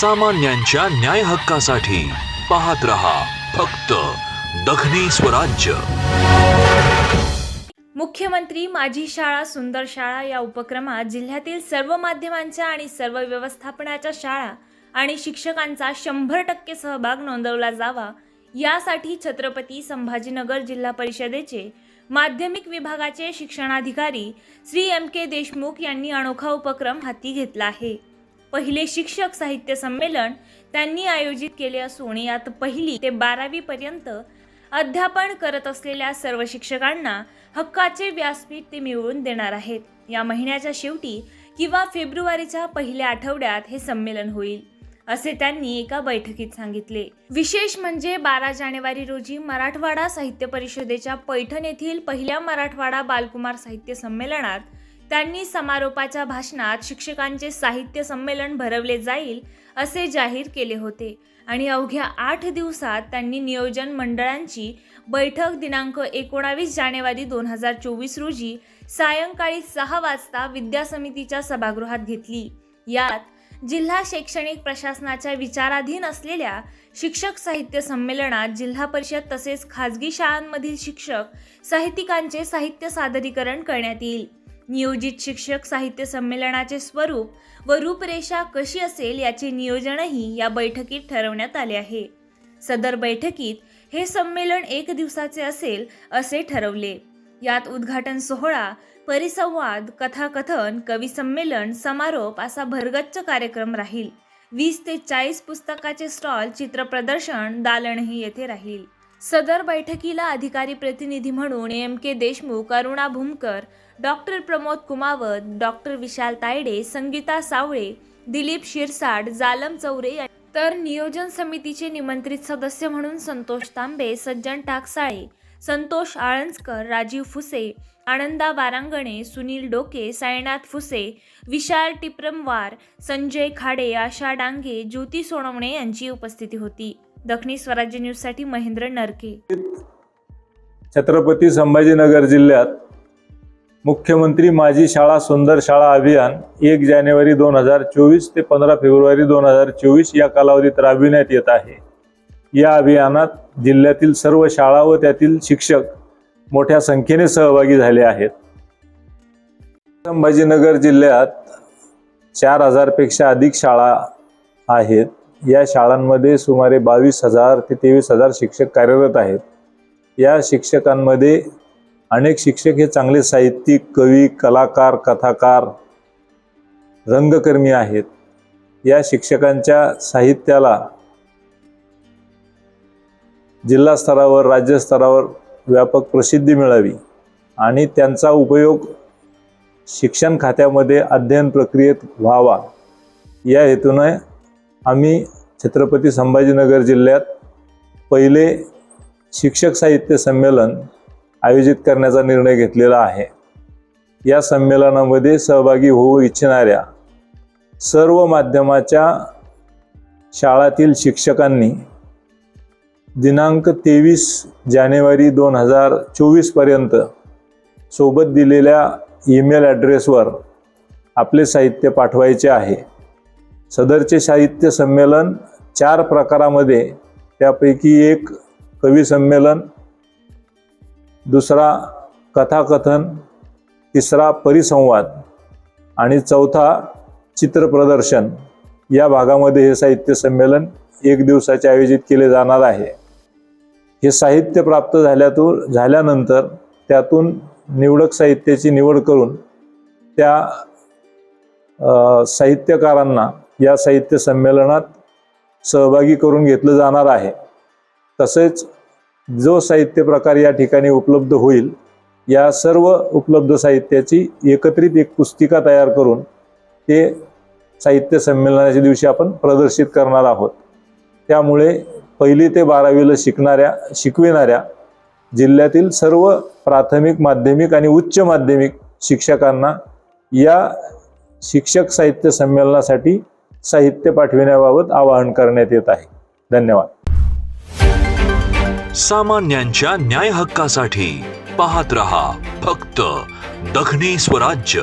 सामान्यांच्या न्याय हक्कासाठी पाहत रहा फक्त दखनी स्वराज्य. मुख्यमंत्री माझी शाळा सुंदर शाळा या उपक्रमात जिल्ह्यातील सर्व माध्यमांच्या आणि सर्व व्यवस्थापनाच्या शाळा आणि शिक्षकांचा शंभर टक्के सहभाग नोंदवला जावा. यासाठी छत्रपती संभाजीनगर जिल्हा परिषदेचे माध्यमिक विभागाचे शिक्षणाधिकारी श्री एम के देशमुख यांनी अनोखा उपक्रम हाती घेतला आहे. पहिले शिक्षक साहित्य संमेलन त्यांनी आयोजित केले असून यात पहिली ते बारावी पर्यंत अध्यापन करत असलेल्या सर्व शिक्षकांना हक्काचे व्यासपीठ ते मिळवून देणार आहेत. या महिन्याच्या शेवटी किंवा फेब्रुवारीच्या पहिल्या आठवड्यात हे संमेलन होईल असे त्यांनी एका बैठकीत सांगितले. विशेष म्हणजे बारा जानेवारी रोजी मराठवाडा साहित्य परिषदेच्या पैठण येथील पहिल्या मराठवाडा बालकुमार साहित्य संमेलनात त्यांनी समारोपाच्या भाषणात शिक्षकांचे साहित्य संमेलन भरवले जाईल असे जाहीर केले होते. आणि अवघ्या आठ दिवसात त्यांनी नियोजन मंडळांची बैठक दिनांक एकोणावीस जानेवारी दोन हजार चोवीस रोजी सायंकाळी सहा वाजता विद्या समितीच्या सभागृहात घेतली. यात जिल्हा शैक्षणिक प्रशासनाच्या विचाराधीन असलेल्या शिक्षक साहित्य संमेलनात जिल्हा परिषद तसेच खाजगी शाळांमधील शिक्षक साहित्यिकांचे साहित्य सादरीकरण करण्यात येईल. नियोजित शिक्षक साहित्य संमेलनाचे स्वरूप व रूपरेषा कशी असेल याचे नियोजनही या बैठकीत ठरवण्यात आले आहे. सदर बैठकीत हे संमेलन एक दिवसाचे असेल असे ठरवले. यात उद्घाटन सोहळा परिसंवाद कथाकथन कविसंमेलन समारोप असा भरगच्च कार्यक्रम राहील. वीस ते चाळीस पुस्तकाचे स्टॉल चित्रप्रदर्शन दालनही येथे राहील. सदर बैठकीला अधिकारी प्रतिनिधी म्हणून M K Deshmukh Aruna Bhumkar doctor Pramod Kumawat doctor Vishal Tayde Sangeeta Savale Dilip Shirsad Jalam Chaure तर नियोजन समितीचे निमंत्रित सदस्य म्हणून संतोष तांबे सज्जन टाकसाळे संतोष आळंजकर राजीव फुसे आनंदा वारांगणे सुनील डोके साईनाथ फुसे विशाल टिप्रमवार संजय खाडे आशा डांगे ज्योती सोनवणे यांची उपस्थिती होती. दखनी स्वराज्य न्यूजसाठी महेंद्र नरके. छत्रपती संभाजीनगर जिल्ह्यात मुख्यमंत्री माझी शाळा सुंदर शाळा अभियान एक जानेवारी दोन हजार चोवीस ते पंधरा फेब्रुवारी दोन हजार चोवीस या कालावधीत राबविण्यात येत आहे. या अभियानात जिल्ह्यातील सर्व शाळा व त्यातील शिक्षक मोठ्या संख्येने सहभागी झाले आहेत. संभाजीनगर जिल्ह्यात चार हजारपेक्षा अधिक शाळा आहेत. या शाळांमध्ये सुमारे बावीस हजार ते तेवीस हजार शिक्षक कार्यरत आहेत. या शिक्षकांमध्ये अनेक शिक्षक हे चांगले साहित्यिक कवी कलाकार कथाकार रंगकर्मी आहेत. या शिक्षकांच्या साहित्याला जिल्हा स्तरावर राज्यस्तरावर व्यापक प्रसिद्धी मिळावी आणि त्यांचा उपयोग शिक्षण खात्यामध्ये अध्ययन प्रक्रियेत व्हावा. या हेतूने आम्ही छत्रपती संभाजीनगर जिल्ह्यात पहिले शिक्षक साहित्य संमेलन आयोजित करण्याचा निर्णय घेतलेला आहे. या संमेलनामध्ये सहभागी होऊ इच्छिणाऱ्या सर्व माध्यमाच्या शाळातील शिक्षकांनी दिनांक तेवीस जानेवारी दोन हजार चोवीसपर्यंत सोबत दिलेल्या ईमेल ॲड्रेसवर आपले साहित्य पाठवायचे आहे. सदरचे साहित्य संमेलन चार प्रकारामध्ये त्यापैकी एक कवी संमेलन दुसरा कथाकथन तिसरा परिसंवाद आणि चौथा चित्रप्रदर्शन या भागामध्ये हे साहित्य संमेलन एक दिवसाचे आयोजित केले जाणार आहे. हे साहित्य प्राप्त झाल्यातून झाल्यानंतर त्यातून निवडक साहित्याची निवड करून त्या साहित्यकारांना या साहित्य संमेलनात सहभागी करून घेतलं जाणार आहे. तसेच जो साहित्य प्रकार या ठिकाणी उपलब्ध होईल या सर्व उपलब्ध साहित्याची एकत्रित एक पुस्तिका तयार करून ते साहित्य संमेलनाच्या दिवशी आपण प्रदर्शित करणार आहोत. त्यामुळे पहिली ते बारावीला शिकणाऱ्या शिकविणाऱ्या जिल्ह्यातील सर्व प्राथमिक माध्यमिक आणि उच्च माध्यमिक शिक्षकांना या शिक्षक साहित्य संमेलनासाठी साहित्य पाठविण्याबाबत आवाहन करण्यात येत आहे. धन्यवाद. सामान्यांच्या न्याय हक्कासाठी पाहत रहा फक्त दखनी स्वराज्य.